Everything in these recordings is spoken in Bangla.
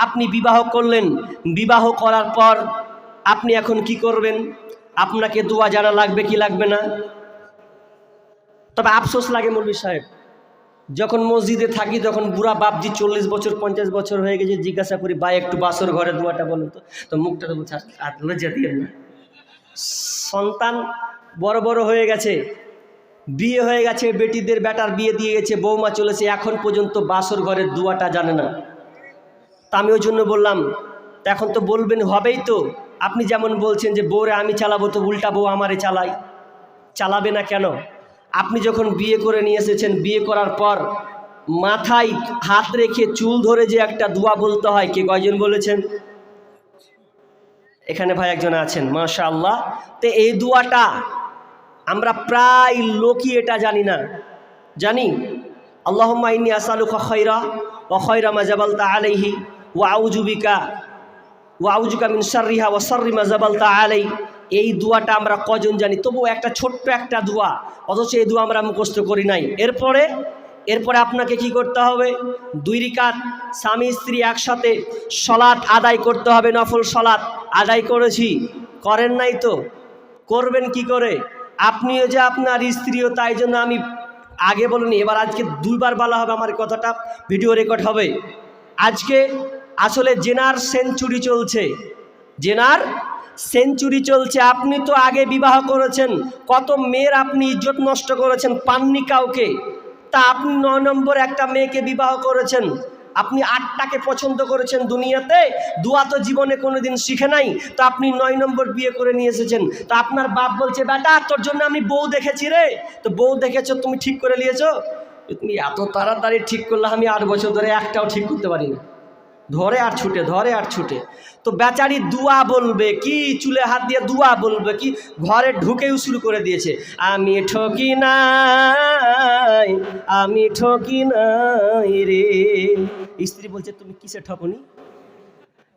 আপনি বিবাহ করলেন, বিবাহ করার পর আপনি এখন কি করবেন? আপনাকে দোয়া জানা লাগবে কি লাগবে না? তবে আফসোস লাগে মৌলী সাহেব। যখন মসজিদে থাকি, তখন বুড়া বাপজি চল্লিশ বছর, পঞ্চাশ বছর হয়ে গেছে, জিজ্ঞাসা করি বা একটু বাসর ঘরে দোয়াটা বলেন তো। তো মুখটা তো বলছে "আস- আর লজ্জা দিয়ে না। সন্তান বড় বড় হয়ে গেছে, বিয়ে হয়ে গেছে, বেটিদের বেটার বিয়ে দিয়ে গেছে, বৌমা চলেছে, এখন পর্যন্ত বাসর ঘরের দুয়াটা জানে না। তা আমি ওই জন্য বললাম, তা এখন তো বলবেন, হবেই তো। আপনি যেমন বলছেন যে, বউরে আমি চালাবো তো উল্টা বউ আমারে চালাই চালাবে না কেন? আপনি যখন বিয়ে করে নিয়ে এসেছেন, বিয়ে করার পর মাথায় হাত রেখে চুল ধরে যে একটা দোয়া বলতে হয়, কে কয়জন বলেছেন? এখানে ভাই একজন আছেন মাশা আল্লাহ তো এই দোয়াটা আমরা প্রায় লোকই এটা জানি না। জানি? আল্লাহম্মা ইন্নি আসালুকা খৈরা ও খৈরা মাজাবালতা আলাইহি। ও আউজুবিকা ও আউজুকা মিন সাররিহা ও সাররি মাজাবালতা আলাই এই দোয়াটা আমরা কজন জানি? তবু একটা ছোট্ট একটা দোয়া, অথচ এই দোয়া আমরা মুখস্থ করি নাই। এরপরে এরপরে আপনাকে কি করতে হবে? দুই রিকাত স্বামী স্ত্রী একসাথে সলাৎ আদায় করতে হবে, নফল সলাৎ আদায় করেছি। করেন নাই তো? করবেন কি করে? আপনিও যে আপনার স্ত্রীও তাই জন্য আমি আগে বলিনি, এবার আজকে দুইবার বলা হবে আমার কথাটা, ভিডিও রেকর্ড হবে। আজকে আসলে জেনার সেঞ্চুরি চলছে। জেনার সেঞ্চুরি চলছে। আপনি তো আগে বিবাহ করেছেন। কত মেয়ের আপনি ইজ্জত নষ্ট করেছেন, পাননি কাউকে। তা আপনি নয় নম্বর একটা মেয়েকে বিবাহ করেছেন। আপনি আটটাকে পছন্দ করেছেন দুনিয়াতে। দুয়া তো জীবনে কোনোদিন শিখে নাই। তো আপনি নয় নম্বর বিয়ে করে নিয়ে এসেছেন। তো আপনার বাপ বলছে, বেটা, তোর জন্য আমি বউ দেখেছি রে। তো বউ দেখেছ, তুমি ঠিক করে নিয়েছো? তুমি এত তাড়াতাড়ি ঠিক করলে আমি আট বছর ধরে একটাও ঠিক করতে পারি না ধরে আর ছুটে, ধরে আর ছুটে। তো বেচারি দুয়া বলবে কি, চুলে হাত দিয়ে দুয়া বলবে কি, ঘরে ঢুকেও শুরু করে দিয়েছে, আমি ঠকি নাই, আমি ঠকি নাই রে। স্ত্রী বলছে, তুমি কিসে ঠকনি?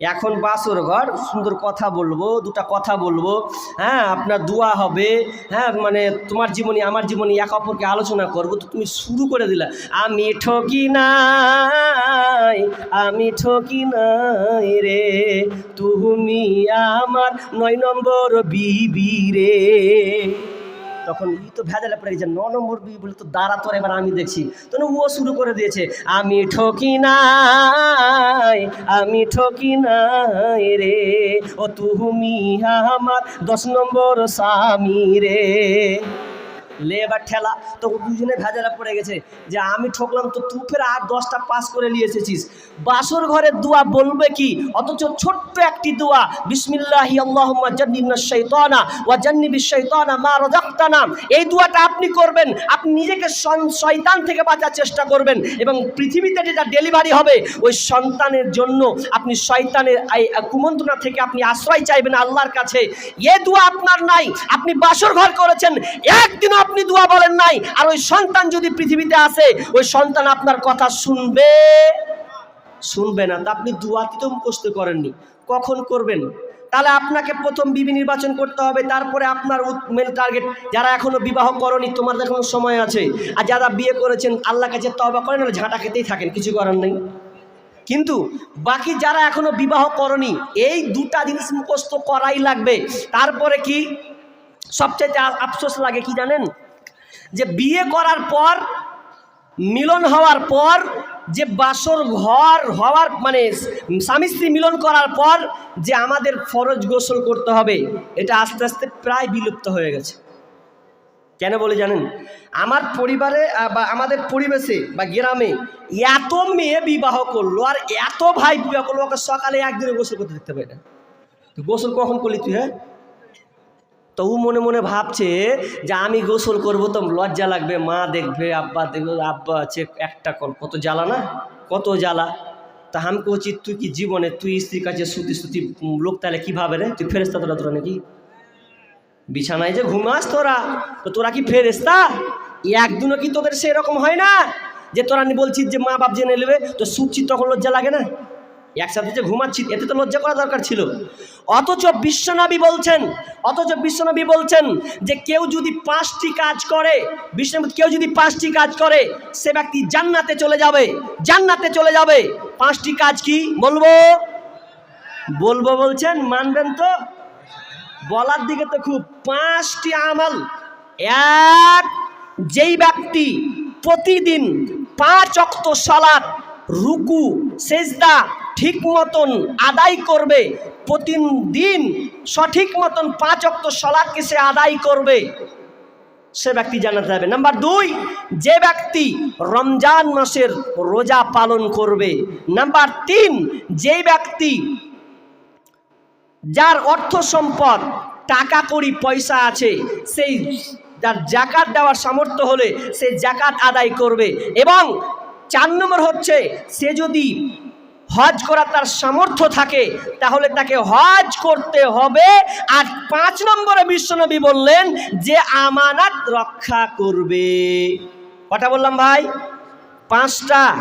এখন বাসর ঘর, সুন্দর কথা বলব, দুটা কথা বলব। হ্যাঁ আপনার দোয়া হবে হ্যাঁ মানে তোমার জীবনী, আমার জীবনী এক অপরকে আলোচনা করব। তো তুমি শুরু করে দিলা, আমি ঠকি নাই, আমি ঠকি নাই রে, তুমি আমার নয় নম্বর বিবি রে। তখন ই তো ভেজালে পড়ে গেছে, ন নম্বর বি বলে তো দাঁড়া তোর, এবার আমি দেখছি। তখন ও শুরু করে দিয়েছে, আমি ঠকি নাই, আমি ঠকি নাই রে, ও তুমি আমার দশ নম্বর স্বামী রে। লে এবার ঠেলা তো দুজনে ভেজালে পড়ে গেছে। যে আমি ঠকলাম, তো তু ফের আর দশটা পাস করে নিয়ে এসেছিস। বাসর ঘরের দোয়া বলবে কি? অথচ ছোট্ট একটি দোয়া, বিসমিল্লাহি আল্লাহুম্মা জান্নিবনা শাইতানা ওয়া জান্নিবিশ শাইতানা মা রাযাকতানা। এই দোয়াটা আপনি করবেন, আপনি নিজেকে শয়তান থেকে বাঁচার চেষ্টা করবেন এবং পৃথিবীতে যেটা ডেলিভারি হবে, ওই সন্তানের জন্য আপনি শয়তানের এই কুমন্ত্রণা থেকে আপনি আশ্রয় চাইবেন আল্লাহর কাছে। এ দোয়া আপনার নাই, আপনি বাসর ঘর করেছেন, একদিনও আপনি দোয়া বলেন নাই, আর ওই সন্তান যদি পৃথিবীতে আসে, ওই সন্তান আপনার কথা শুনবে? শুনবে না, তা আপনি দুয়াতি তো মুখস্থ করেননি, কখন করবেন? তাহলে আপনাকে প্রথম বিবি নির্বাচন করতে হবে, তারপরে আপনার মেন টার্গেট যারা এখনও বিবাহ করনি, তোমার এখনও সময় আছে। আর যারা বিয়ে করেছেন আল্লাহ কাছে তবা করেন, নাহলে ঝাঁটা খেতেই থাকেন, কিছু করার নেই। কিন্তু বাকি যারা এখনও বিবাহ করনি, এই দুটা জিনিস মুখস্থ করাই লাগবে। তারপরে কি? সবচেয়ে আফসোস লাগে কি জানেন? যে বিয়ে করার পর, মিলন হওয়ার পর, যে বাসর ঘর হওয়ার মানে স্বামী স্ত্রী মিলন করার পর যে আমাদের ফরজ গোসল করতে হবে, এটা আস্তে আস্তে প্রায় বিলুপ্ত হয়ে গেছে। কেন বলে জানেন? আমার পরিবারে বা আমাদের পরিবেশে বা গ্রামে এত মেয়ে বিবাহ করল আর এত ভাই বিবাহ করল, ওকে সকালে একদিনে গোসল করতে দেখতে পাই না। গোসল কখন করলি তুই হ্যাঁ? তো ও মনে মনে ভাবছে যে আমি গোসল করব তো লজ্জা লাগবে। মা দেখবে, আব্বা দেখবে, আব্বা আছে একটা কল, কত জ্বালা না? কত জ্বালা? তা আমি কছি তুই কি জীবনে, তুই স্ত্রীর কাছে সুতি সুতি লোক তাহলে কীভাবে রে? তুই ফেরেস্তা তোরা তোরা নাকি? বিছানায় যে ঘুমাস তোরা, তো তোরা কি ফেরেস্তা একদিনও কি তোদের সেরকম হয় না? যে তোরা বলছিস যে মা বাপ জেনে নেবে, তো সুচি তখন লজ্জা লাগে না? একসাথে যে ঘুমাচ্ছি, এতে তো লজ্জা করা দরকার ছিল। অথচ বিশ্বনবী বলছেন, অথচ বিশ্বনবী বলছেন যে কেউ যদি পাঁচটি কাজ করে, বিশ্বনবী কেউ যদি পাঁচটি কাজ করে, সে ব্যক্তি জান্নাতে চলে যাবে, জান্নাতে চলে যাবে। পাঁচটি কাজ কি বলব? বলব বলছেন, মানবেন তো? বলার দিকে তো খুব, পাঁচটি আমল। এক, যেই ব্যক্তি প্রতিদিন পাঁচ অক্ত সালাত রুকু, সেজদা ঠিক মতন আদায় করবে, প্রতিদিন সঠিক মতন পাঁচ অক্ত সলাদকে সে আদায় করবে, সে ব্যক্তি জানাতে হবে নাম্বার দুই, যে ব্যক্তি রমজান মাসের রোজা পালন করবে। নাম্বার তিন, যে ব্যক্তি যার অর্থ সম্পদ, টাকা কড়ি, পয়সা আছে, সেই যার জাকাত দেওয়ার সামর্থ্য হলে সে জাকাত আদায় করবে এবং চার নম্বর হচ্ছে, সে যদি হজ করা তার সামর্থ্য থাকে, তাহলে তাকে হজ করতে হবে। আর পাঁচ নম্বরে বিশ্বনবী বললেন যে, আমানাত রক্ষা করবে। কটা বললাম ভাই? পাঁচটা।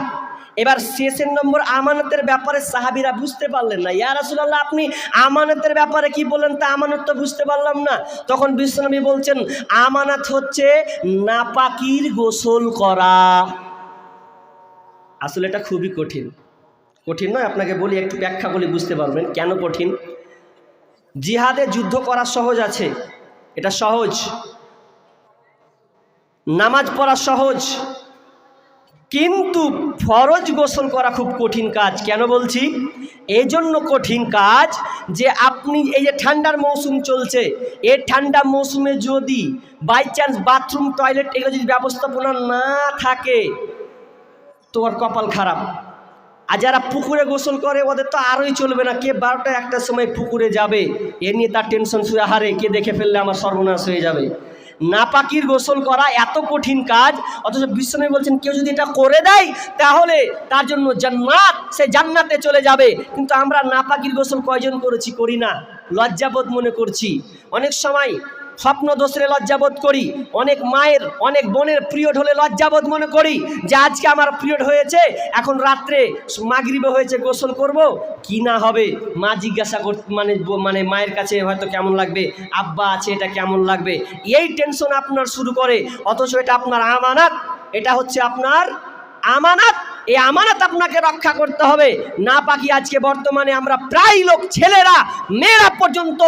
এবার শেষের নম্বর আমানতের ব্যাপারে সাহাবিরা বুঝতে পারলেন না। ইয়া রাসূলুল্লাহ, আপনি আমানতের ব্যাপারে কি বলেন তা আমানত তো বুঝতে পারলাম না। তখন বিশ্বনবী বলছেন, আমানত হচ্ছে নাপাকির গোসল করা। আসলে এটা খুবই কঠিন। কঠিন নয়, আপনাকে বলি, একটু ব্যাখ্যা বলি বুঝতে পারবেন কেন কঠিন। জিহাদে যুদ্ধ করা সহজ আছে, এটা সহজ। নামাজ পড়া সহজ, কিন্তু ফরজ গোসল করা খুব কঠিন কাজ। কেন বলছি? এই জন্য কঠিন কাজ যে আপনি, এই যে ঠান্ডার মৌসুম চলছে, এই ঠান্ডা মৌসুমে যদি বাই চান্স বাথরুম টয়লেট এগুলো যদি ব্যবস্থাপনা না থাকে তোমার কপাল খারাপ। আর যারা পুকুরে গোসল করে, ওদের তো আরোই চলবে না। কে বারোটা একটার সময় পুকুরে যাবে, এ নিয়ে তার টেনশন শুয়ে হারে কে দেখে ফেললে আমার সর্বনাশ হয়ে যাবে? নাপাকির গোসল করা এত কঠিন কাজ, অথচ বিশ্বনবী বলছেন, কেউ যদি এটা করে দেয়, তাহলে তার জন্য জান্নাত, সে জান্নাতে চলে যাবে। কিন্তু আমরা নাপাকির গোসল কয়জন করেছি, করি না। লজ্জাবোধ মনে করছি। অনেক সময় স্বপ্ন দোষরে লজ্জাবোধ করি। অনেক মায়ের, অনেক বোনের পিরিয়ড হলে লজ্জাবোধ মনে করি যে আজকে আমার পিরিয়ড হয়েছে, এখন রাত্রে মাগরিবে হয়েছে, গোসল করব, কি না হবে? মা জিজ্ঞাসা কর মানে মানে মায়ের কাছে হয়তো কেমন লাগবে? আব্বা আছে, এটা কেমন লাগবে? এই টেনশন আপনার শুরু করে, অথচ এটা আপনার আমানাত, এটা হচ্ছে আপনার আমানাত। এই আমানত আপনাকে রক্ষা করতে হবে। না পাকি আজকে বর্তমানে আমরা প্রায় লোক, ছেলেরা, মেয়েরা পর্যন্ত,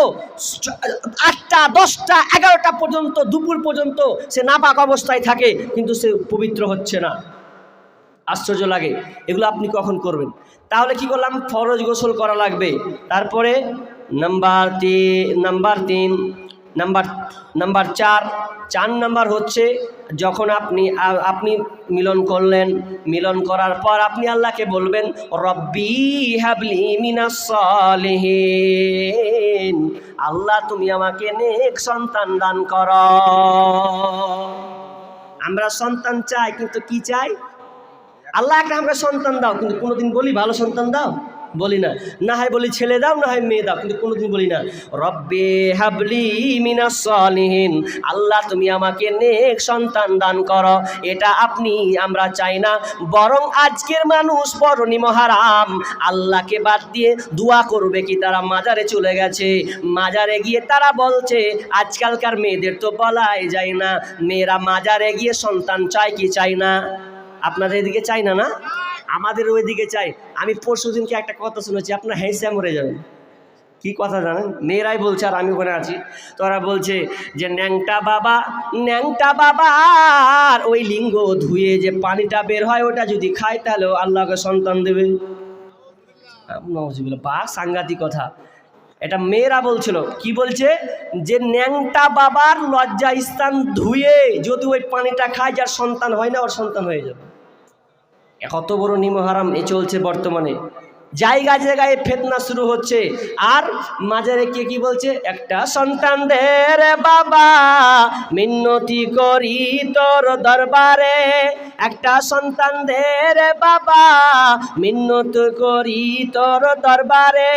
আটটা, দশটা, এগারোটা পর্যন্ত, দুপুর পর্যন্ত সে নাপাক অবস্থায় থাকে, কিন্তু সে পবিত্র হচ্ছে না। আশ্চর্য লাগে, এগুলো আপনি কখন করবেন? তাহলে কি করলাম? ফরজ গোসল করা লাগবে। তারপরে, নাম্বার তিন নাম্বার তিন নাম্বার নাম্বার চার চার নাম্বার হচ্ছে যখন আপনি আপনি মিলন করলেন, মিলন করার পর আপনি আল্লাহকে বলবেন, রব্বি হাবলি মিনাস সালিহিন। আল্লাহ, তুমি আমাকে নেক সন্তান দান কর। আমরা সন্তান চাই, কিন্তু কি চাই? আল্লাহ, একটা আমরা সন্তান দাও, কিন্তু কোনোদিন বলি ভালো সন্তান দাও। বলি না। না হয় বলি ছেলে দাও, না হয় মেয়ে দাও, কিন্তু কোনোদিন বলি না। রব্বে হাবলি মিনাস সালিহিন। আল্লাহ, তুমি আমাকে নেক সন্তান দান করো। এটা আপনি, আমরা চাই না। বরং আজকের মানুষ বরণী মহারাম। আল্লাহকে বাদ দিয়ে দোয়া করবে কি তারা মাজারে চলে গেছে। মাজারে গিয়ে তারা বলছে, আজকালকার মেয়েদের তো বলাই যায় না। মেয়েরা মাজারে গিয়ে সন্তান চায় কি চায় না? আপনাদের এদিকে চাই না না? আমাদের ওইদিকে চাই। আমি পরশু দিনকে একটা কথা শুনেছি, আপনার হেসে মরে যাবেন। কি কথা জানেন? মেয়েরাই বলছে আর আমি ওখানে আছি। তোরা বলছে যে, ন্যাংটা বাবা, ন্যাংটা বাবার ওই লিঙ্গ ধুয়ে যে পানিটা বের হয়, ওটা যদি খায়, তাহলে আল্লাহকে সন্তান দেবে। বা সাংঘাতিক কথা। এটা মেয়েরা বলছিল। কি বলছে? যে, ন্যাংটা বাবার লজ্জা স্থান ধুয়ে যদি ওই পানিটা খায়, যার সন্তান হয় না, ওর সন্তান হয়ে যাবে। কত বড় নিমহারাম এ চলছে বর্তমানে। জায়গা জায়গায় ফেতনা শুরু হচ্ছে। আর মাজারে কে কি বলছে? একটা সন্তান বাবা মিন্নতি করি তোর দরবারে। একটা সন্তান বাবা মিন্নত করি তোর দরবারে।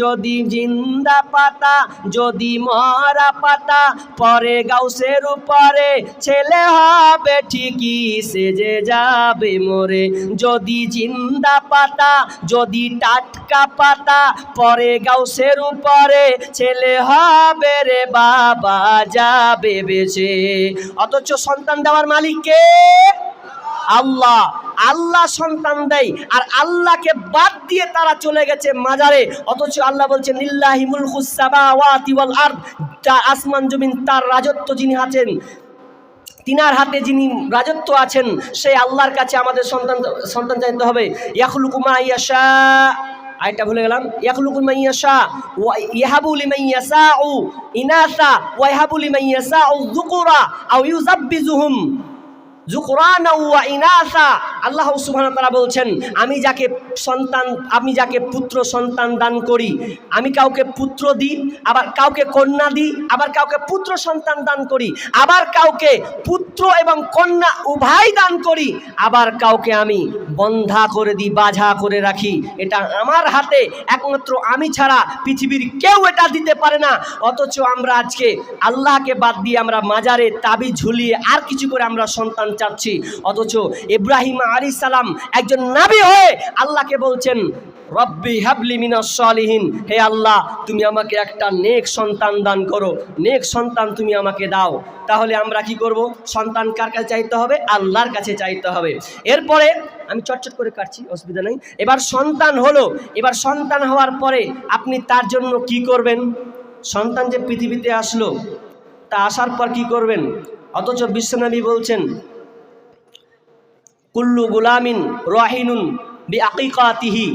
যদি জিন্দা পাতা, যদি মরা পাতা পরে গাউসের উপরে, ছেলে হবে ঠিকই সেজে যাবে মোরে। যদি জিন্দা পাতা, যদি যদি টাটকা পাতা পরে গাউসের উপরে, ছেলে হবে রে বাবা যাবে বেঁচে অথচ সন্তান দেওয়ার মালিক কে? আল্লাহ। আল্লাহ সন্তান দেয়, আর আল্লাহকে বাদ দিয়ে তারা চলে গেছে মাজারে। অথচ আল্লাহ বলছেন লিল্লাহি মুলকুস সামাওয়াতি ওয়াল আরদ। যা আসমান জমিন, তার রাজত্ব যিনি আছেন তিনার হাতে যিনি রাজত্ব আছেন, সেই আল্লাহর কাছে আমাদের সন্তান সন্তান চাইতে হবে। ইয়াখলুকুমা ইয়াশা। আইটা ভুলে গেলাম। ইয়াখলুকুমা ইয়াশা ওয়া ইয়াহাবু লিমান ইয়াশাউ ইনাসা ওয়া ইয়াহাবু লিমান ও যুকুরা আল্লাহ সুবহানাহু তাআলা বলছেন, আমি যাকে সন্তান, আমি যাকে পুত্র সন্তান দান করি, আমি কাউকে পুত্র দিই, আবার কাউকে কন্যা দিই, আবার কাউকে পুত্র সন্তান দান করি, আবার কাউকে পুত্র এবং কন্যা উভয় দান করি, আবার কাউকে আমি বন্ধা করে দিই বাঝা করে রাখি। এটা আমার হাতে, একমাত্র আমি ছাড়া পৃথিবীর কেউ এটা দিতে পারে না। অথচ আমরা আজকে আল্লাহকে বাদ দিয়ে আমরা মাজারে তাবি ঝুলিয়ে আর কিছু করে আমরা সন্তান চাচ্ছি। অথচ ইব্রাহিম আলী সালাম একজন নাবি হয়ে আল্লাহকে বলছেন, রব্বি হাবলি মিনাস সালিহিন। হে আল্লাহ, তুমি আমাকে একটা নেক সন্তান দান করো। নেক সন্তান তুমি আমাকে দাও। তাহলে আমরা কি করব? সন্তান কার কাছে চাইতে হবে? আল্লাহর কাছে চাইতে হবে। এরপরে আমি চটচট করে কাটছি, অসুবিধা নেই। এবার সন্তান হলো। এবার সন্তান হওয়ার পরে আপনি তার জন্য কি করবেন? সন্তান যে পৃথিবীতে আসলো, তা আসার পর কি করবেন? অথচ বিশ্বনবী বলছেন কুল্লু গুলামিন রাহিনুন বি আকিকাতিহি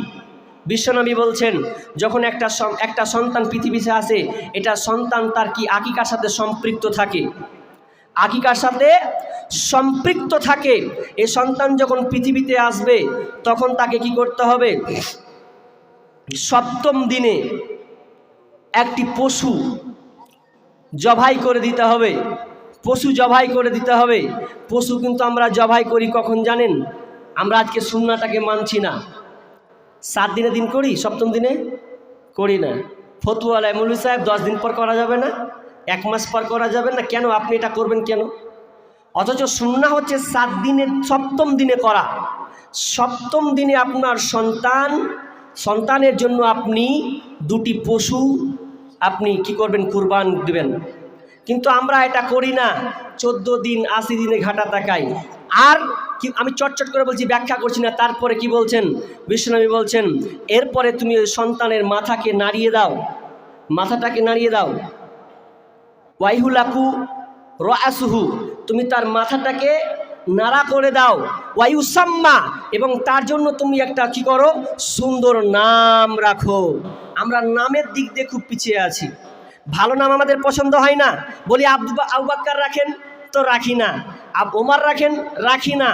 বিশ্বনবী বলছেন, যখন একটা একটা সন্তান পৃথিবীতে আসে এটা সন্তান তার কি আকিকার সাথে সম্পৃক্ত থাকে? আকিকার সাথে সম্পৃক্ত থাকে। এই সন্তান যখন পৃথিবীতে আসবে, তখন তাকে কি করতে হবে? সপ্তম দিনে একটি পশু জবাই করে দিতে হবে। পশু জবাই করে দিতে হবে। পশু কিন্তু আমরা জবাই করি কখন জানেন? আমরা আজকে সুন্নাটাকে মানছি না। সাত দিনে দিন করি, সপ্তম দিনে করি না। ফতুয়ালায় মৌলী সাহেব দশ দিন পর করা যাবে না, এক মাস পর করা যাবে না, কেন আপনি এটা করবেন কেন? অথচ সুন্না হচ্ছে সাত দিনের, সপ্তম দিনে করা। সপ্তম দিনে আপনার সন্তান, সন্তানের জন্য আপনি দুটি পশু, আপনি কি করবেন? কুরবান দিবেন। কিন্তু আমরা এটা করি না। চোদ্দ দিন, আশি দিনে ঘাটা তাকাই। আর আমি চটচট করে বলছি, ব্যাখ্যা করছি না। তারপরে কি বলছেন? বিশ্বনবী বলছেন, এরপরে তুমি সন্তানের মাথাকে নাড়িয়ে দাও। মাথাটাকে নাড়িয়ে দাও। ওয়াইহুলাকু রাসুহু তুমি তার মাথাটাকে নাড়া করে দাও। ওয়াইউসাম্মা, এবং তার জন্য তুমি একটা কি করো? সুন্দর নাম রাখো। আমরা নামের দিক দিয়ে খুব পিছিয়ে আছি। ভালো নাম আমাদের পছন্দ হয় না। বলি আব্দু আউবাক্কার রাখেন তো রাখি না। আব ওমার রাখেন, রাখি না।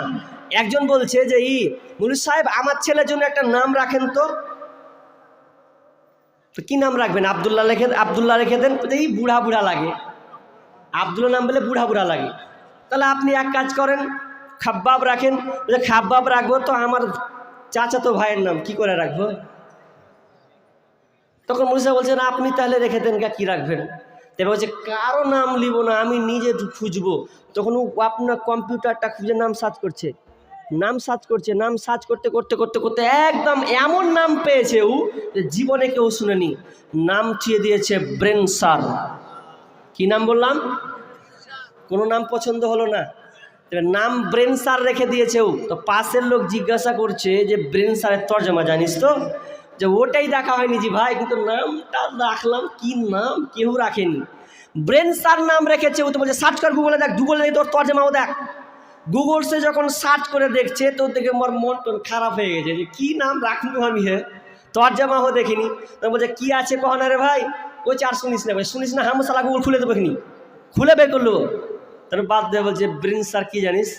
একজন বলছে যে, ই মুলু সাহেব, আমার ছেলের জন্য একটা নাম রাখেন তো। তো কি নাম রাখবেন? আবদুল্লাহ রেখে আবদুল্লাহ রেখে দেন এই বুড়া বুড়া লাগে। আবদুল্লাহ নাম বলে বুড়া বুড়া লাগে। তাহলে আপনি এক কাজ করেন, খাব্বাব রাখেন। খাব্বাব রাখব তো আমার চাচা তো ভাইয়ের নাম, কি করে রাখব? তখন মুসা বলছে, না, আপনি তাহলে রেখে দেন কী রাখবেন? তারপর বলছে, কারও নাম লিব না, আমি নিজে খুঁজবো। তখন ও আপনার কম্পিউটারটা খুঁজে নাম সার্চ করছে। নাম সার্চ করছে, নাম সার্চ করতে করতে করতে করতে একদম এমন নাম পেয়েছে ও যে জীবনে কেউ শুনেনি। নাম চিয়ে দিয়েছে ব্রেন সার। কি নাম বললাম? কোনো নাম পছন্দ হলো না। নাম ব্রেন সার রেখে দিয়েছে ও। তো পাশের লোক জিজ্ঞাসা করছে যে ব্রেন সারের তর্জমা জানিস তো? যে ওটাই দেখা হয়নি যে ভাই কিন্তু নামটা রাখলাম কি নাম কেউ রাখেনি ব্রেন সার নাম রেখেছে ও তো বলছে সার্চ কর গুগলে দেখ গুগলে তোর তর্জমাও দেখ গুগল সে যখন সার্চ করে দেখছে তো দেখে আমার মন টন খারাপ হয়ে গেছে যে কী নাম রাখব আমি হে তর্জমাও দেখিনি তো বলছে কী আছে কহনা রে ভাই ওই আর শুনিস না ভাই শুনিস না হামসালা গুগল খুলে দেবো খুলে বের করল তার বাদ দিয়ে বলছে ব্রেন সার কি জানিস?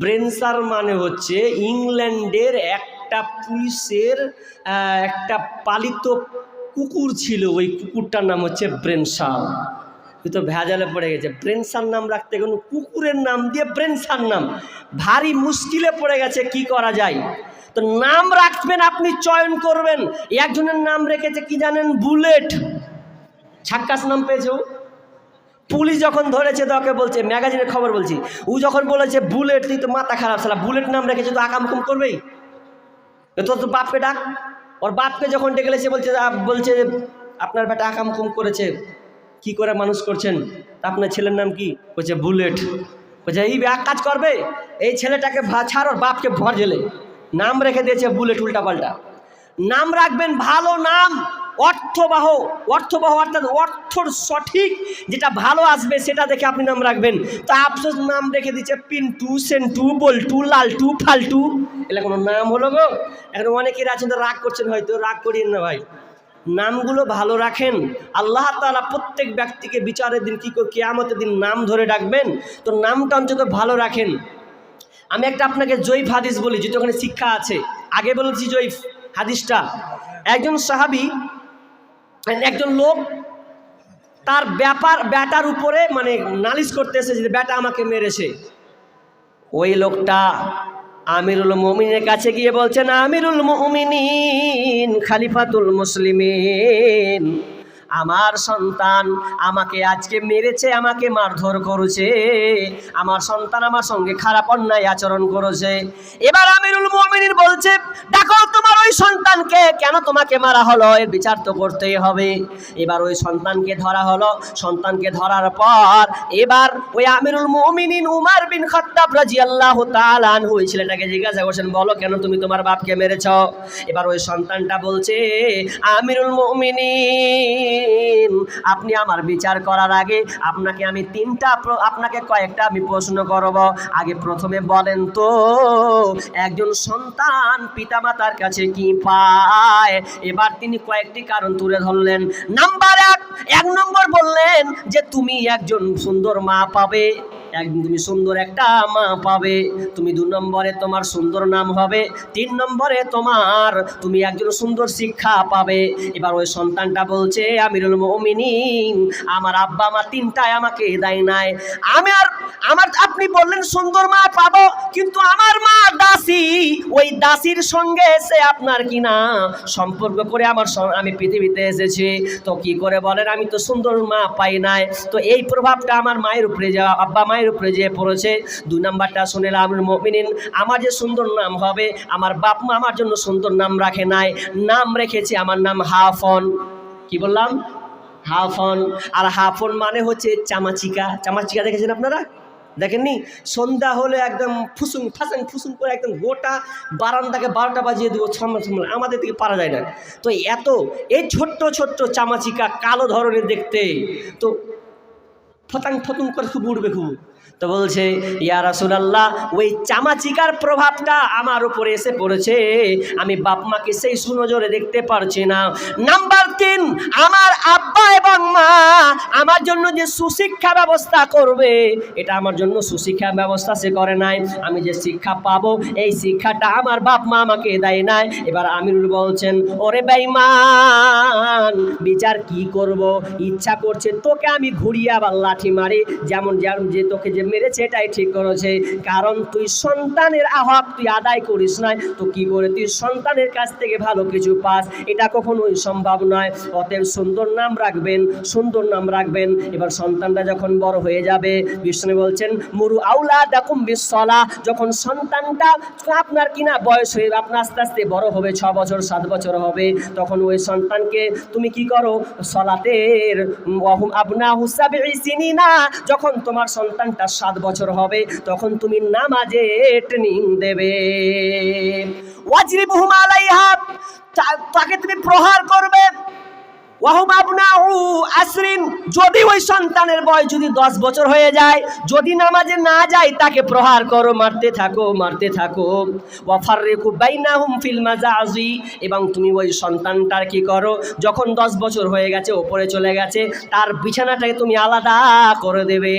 ব্রেন সার মানে হচ্ছে ইংল্যান্ডের একটা পুলিশের একটা পালিত কুকুর ছিল, ওই কুকুরটার নাম হচ্ছে ব্রেন সার। তো ভেজালে পড়ে গেছে। ব্রেনসার নাম রাখতে গেল কুকুরের নাম দিয়ে ব্রেনসার নাম। ভারী মুশকিলে পড়ে গেছে, কি করা যায়? তো নাম রাখবেন, আপনি চয়ন করবেন। একজনের নাম রেখেছে কি জানেন? বুলেট। ছাক্কাস নাম পেয়েছে? ও। পুলিশ যখন ধরেছে তো ওকে বলছে, ম্যাগাজিনের খবর বলছি, ও যখন বলেছে, বুলেট, তুই তো মাথা খারাপ সালা বুলেট নাম রেখেছে তো আকামকুম করবেই? এ তো বাপকে ডাক। ওর বাপকে যখন ডেকে সে বলছে বলছে, আপনার বেটা আকাম কুম করেছে, কি করে মানুষ করছেন? আপনার ছেলের নাম কি? বলছে, বুলেট। বলছে, এই এক কাজ করবে, এই ছেলেটাকে ছাড়, ওর বাপকে ভর জেলে। নাম রেখে দিয়েছে বুলেট উল্টাপাল্টা। নাম রাখবেন ভালো নাম অর্থবাহ অর্থবাহ অর্থাৎ অর্থর সঠিক যেটা ভালো আসবে সেটা দেখে আপনি নাম রাখবেন। তা আফসোস নাম রেখে দিচ্ছে পিন্টু, সেন্টু, বল্টু, লালটু, ফালটু। এগুলো কোনো নাম হলো গো? এখন অনেকের আছেন তো রাগ করছেন হয়তো, রাগ করিয়েন না ভাই। নামগুলো ভালো রাখেন। আল্লাহ তালা প্রত্যেক ব্যক্তিকে বিচারের দিন কী করে কেয়ামতের দিন নাম ধরে ডাকবেন। তো নামটা অন্তত ভালো রাখেন। আমি একটা আপনাকে জৈফ হাদিস বলি, যেটা ওখানে শিক্ষা আছে। আগে বলেছি জৈফ হাদিসটা। একজন সাহাবি একজন লোক তার ব্যাপার, ব্যাটার উপরে মানে নালিশ করতেছে যে ব্যাটা আমাকে মেরেছে। ওই লোকটা আমিরুল মমিনের কাছে গিয়ে বলছেন আমিরুল মমিনিন, খালিফাতুল মুসলিমিন, আমার সন্তান আমাকে আজকে মেরেছে, আমাকে মারধর করেছে, আমার সন্তান আমার সঙ্গে খারাপ অন্যায় আচরণ করেছে। এবার আমিরুল মমিনিন বলছে, দেখো, তোমার ওই সন্তানকে কেন তোমাকে মারা হলো? এর বিচার তো করতেই হবে। এবার ওই সন্তানকে ধরা হলো। সন্তানকে ধরার পর এবার ওই আমিরুল মুমিনিন উমার বিন খাত্তাব রাদিয়াল্লাহু তাআলা আনহু, ওই ছেলেটাকে জিজ্ঞাসা করছেন, বলো কেন তুমি তোমার বাপকে মেরেছ? এবার ওই সন্তানটা বলছে, আমিরুল মুমিনিন, আপনি আমার বিচার করার আগে আপনাকে আমি তিনটা আপনাকে কয়েকটা আমি প্রশ্ন করব। আগে প্রথমে বলেন তো, একজন সন্তান পিতামাতার কাছে কি পায়? এবার তিনি কয়েকটি কারণ তুলে ধরলেন। নাম্বার এক এক নম্বর বললেন যে, তুমি একজন সুন্দর মা পাবে। একদিন তুমি সুন্দর একটা মা পাবে। তুমি দু নম্বরে তোমার সুন্দর নাম হবে। তিন নম্বরে তোমার তুমি একজন সুন্দর শিক্ষা পাবে। এবার ওই সন্তানটা বলছে, আমিরুল মমিনিন, আমার আব্বা মা তিনটায় আমাকে দেয় নাই। আমি আর আমার আপনি বললেন, সুন্দর মা, পাবো। কিন্তু আমার মা দাসী। ওই দাসীর সঙ্গে এসে আপনার কি না সম্পর্ক করে আমার আমি পৃথিবীতে এসেছি। তো কি করে বলেন, আমি তো সুন্দর মা পাই নাই। তো এই প্রভাবটা আমার মায়ের উপরে যা আব্বা মায়ের উপরে যে পড়েছে, দুই নাম্বারটা শুনেলাম মমিনিন, আমার যে সুন্দর নাম হবে, আমার বাপ মা আমার জন্য সুন্দর নাম রাখে নাই। নাম রেখেছে আমার নাম হাফন। কি বললাম? হাফন। আর হাফন মানে হচ্ছে চামাচিকা। চামাচিকা দেখেছেন আপনারা? দেখেননি? সন্ধ্যা হলে একদম ফুসুং ফাসুং ফুসুং করে একদম গোটা বারান্দাকে বারোটা বাজিয়ে দেবো ছমা ছমা। আমাদের থেকে পারা যায় না। তো এত, এই ছোট্ট ছোট্ট চামাচিকা কালো ধরনের দেখতে। তো ফতাং ফতুং করে খুব উঠবে খুব। তো বলছে, ইয়া রাসূলুল্লাহ, ওই চামাচিকার প্রভাবটা আমার উপরে এসে পড়েছে। আমি বাপ মাকে সেই সুনজরে দেখতে পারছি না। নাম্বার তিন, আমার আব্বা এবং মা আমার জন্য যে সুশিক্ষা ব্যবস্থা করবে, এটা আমার জন্য সুশিক্ষা ব্যবস্থা সে করে নাই। আমি যে শিক্ষা পাবো, এই শিক্ষাটা আমার বাপ মা আমাকে দেয় নাই। এবার আমিরুল বলছেন, ওরে বেঈমান, বিচার কি করব? ইচ্ছা করছে তোকে আমি ঘুরিয়ে আবার লাঠি মারি। যেমন যেমন যে তোকে যে মেরেছে এটাই ঠিক করেছে। কারণ তুই সন্তানের আহ্বাব তুই আদায় করিস না তো কি করে তুই সন্তানের কাছ থেকে ভালো কিছু পাস? এটা কখনোই সম্ভব নয়। অতএব সুন্দর নাম রাখবেন, সুন্দর নাম রাখবেন। এবার সন্তানটা যখন বড় হয়ে যাবে, বিষ্ণু বলছেন, মুরু আউলা দেখুম বিশ্বলা যখন সন্তানটা আপনার কিনা বয়স হয়ে আপনার আস্তে আস্তে বড় হবে, ছ বছর, সাত বছর হবে, তখন ওই সন্তানকে তুমি কি করো? সলাতের আবনা হুসাবে না যখন তোমার সন্তানটা সাত বছর হবে, তখন তুমি নামাজে ট্রেনিং দেবে। ওয়াজরি বহুম আলাইহা তাকে তুমি প্রহার করবে। ওয়াহুম আবনাহু আসরিন, যদি ওই সন্তানের বয়স যদি দশ বছর হয়ে যায়, যদি নামাজে না যায়, তাকে প্রহার করো, মারতে থাকো মারতে থাকো। ওয়াফাররিকু বাইনাহুম ফিল মাজাজি এবং তুমি ওই সন্তানটার কি করো? যখন দশ বছর হয়ে গেছে, ওপরে চলে গেছে, তার বিছানাটাকে তুমি আলাদা করে দেবে।